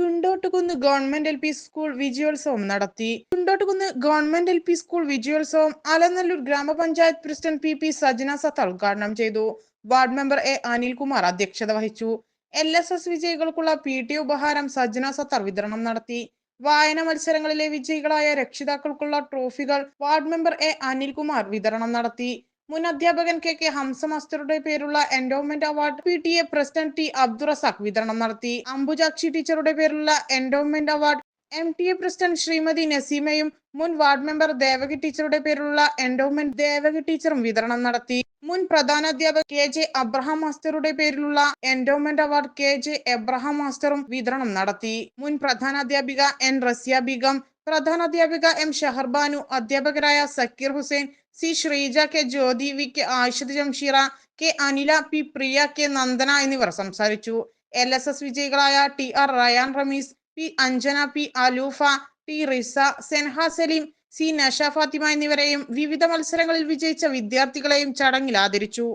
Chundottukunnu government L P school വിജയോത്സവം നടത്തി. Chundottukunnu government L P school വിജയോത്സവം Alanallur ഗ്രാമപഞ്ചായത്ത് president P P Sajana സത്ത ഉദ്ഘാടനം ചെയ്തു. വാർഡ് മെമ്പർ എ അനിൽകുമാർ അധ്യക്ഷത വഹിച്ചു. എൽ എസ് എസ് വിജയികൾക്കുള്ള പി ടി ഉപഹാരം സജന സത്തർ വിതരണം നടത്തി. വായന മത്സരങ്ങളിലെ വിജയികളായ രക്ഷിതാക്കൾക്കുള്ള ട്രോഫികൾ വാർഡ് മെമ്പർ എ അനിൽകുമാർ വിതരണം നടത്തി. മുൻ അധ്യാപകൻ കെ കെ ഹംസ മാസ്റ്ററുടെ പേരുള്ള endowment award P T A president T Abdurasaq വിതരണം നടത്തി. അംബുജാക്ഷി ടീച്ചറുടെ പേരുള്ള endowment award M T A president Shrimathi നസീമയും മുൻ വാർഡ് മെമ്പർ ദേവകി ടീച്ചറുടെ പേരുള്ള എൻഡോമെന്റ് ദേവകി ടീച്ചറും വിതരണം നടത്തി. മുൻ പ്രധാനാധ്യാപക കെ ജെ അബ്രഹാം മാസ്റ്ററുടെ പേരിലുള്ള endowment award K J Abraham മാസ്റ്ററും വിതരണം നടത്തി. മുൻ പ്രധാനാധ്യാപിക എൻ റസിയ ബീഗം പ്രധാനാധ്യാപിക എം ഷഹർബാനു അധ്യാപകരായ Zakir Hussain C Sreeja K Jyothi V K Ayishath Jamsheera K Anila P Priya K Nandana എന്നിവർ സംസാരിച്ചു. L S S വിജയികളായ T R Rayan Rameez P Anjana P Aloofa T Riza Senha Saleem C Nasha Fathima എന്നിവരെയും വിവിധ മത്സരങ്ങളിൽ വിജയിച്ച വിദ്യാർത്ഥികളെയും ചടങ്ങിൽ ആദരിച്ചു.